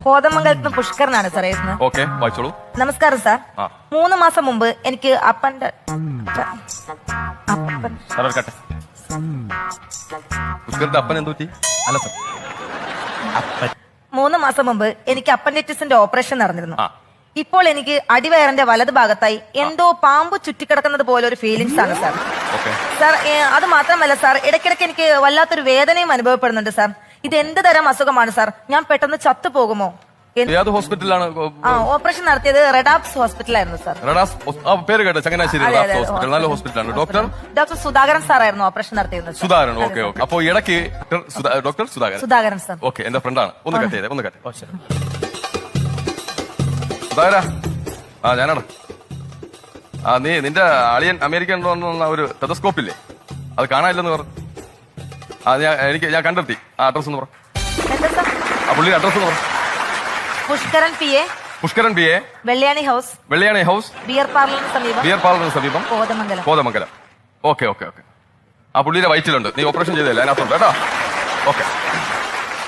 കോതമംഗലത്ത് നിന്ന് പുഷ്കരനാണ് സാർ എഴുതുന്നത് ഓക്കെ വായിച്ചോളൂ. നമസ്കാരം സാർ. ആ. മൂന്ന് മാസം മുമ്പ് എനിക്ക് അപ്പന്റെ അപ്പൻ സാർ കട്ടെ പുഷ്കറിന്റെ അപ്പൻ എന്തു പറ്റി? അല്ല സർ. അപ്പൻ. മൂന്ന് മാസം മുമ്പ് എനിക്ക് അപ്പൻഡിറ്റിസിന്റെ ഓപ്പറേഷൻ നടന്നിരുന്നു. ആ. ഇപ്പോൾ എനിക്ക് അടിവയറിന്റെ വലത് ഭാഗത്തായി എന്തോ പാമ്പ് ചുറ്റിക്കിടക്കുന്നത് പോലെ ഒരു ഫീലിംഗ്സ് ആണ് സാർ. ഓക്കെ. സാർ ഏ, അത് മാത്രമല്ല സാർ ഇടയ്ക്കിടയ്ക്ക് എനിക്ക് വല്ലാത്തൊരു വേദനയും അനുഭവപ്പെടുന്നുണ്ട് സാർ. ഇത് എന്ത് തരം അസുഖമാണ് സാർ? ഞാൻ പെട്ടെന്ന് ചത്തു പോകുമോ ഏത് ഹോസ്പിറ്റലിലാണ് ആ ഓപ്പറേഷൻ നടത്തിയത് റെഡാപ്സ് ഹോസ്പിറ്റലായിരുന്നു സാർ. റഡാസ് ഹോസ്- ആ പേര് കേട്ടോ ചങ്ങനാശ്ശേരി അതെ, റഡാസ് അതെ, ഹോസ്പിറ്റൽ നല്ല ഹോസ്പിറ്റലാണ്. ഡോക്ടർ? ഡോക്ടർ സുധാകരൻ സാറായിരുന്നു ഓപ്പറേഷൻ നടത്തിയിരുന്നത്. Sudhakaran okay okay. അപ്പോ ഇടയ്ക്ക് doctor Sudha- doctor Sudhakaran. Sudhakaran sir. Okay എന്റെ ഫ്രണ്ടാണ്. ഒന്ന് കട്ട് ചെയ്തേ ഒന്ന് കട്ട് സുധാകര. ആ ഞാനാണ്. ആ നീ നിന്റെ അളിയൻ അമേരിക്കൻ ഒരു ടെലസ്കോപ്പ് ഇല്ലേ? അത് കാണാനില്ലെന്ന് പറഞ്ഞു ആ ഞാൻ എനിക്ക് ഞാൻ കണ്ടെത്തി. ആ അഡ്രസ് ഒന്ന് പറ. ആ പുള്ളിയുടെ അഡ്രസ് ഒന്ന് പറ. Pushkaran P A. Pushkaran P A. Velliyani house. Velliyani house. Beer പാർലറിന് സമീപം. ബിയർ പാർലറിന് സമീപം. Kothamangalam. Kothamangalam. Okay okay okay. ആ പുള്ളിയുടെ വയറ്റിലുണ്ട്. നീ ഓപ്പറേഷൻ ചെയ്തല്ലേ അതിനകത്തുണ്ട്. കേട്ടോ. ഓക്കെ.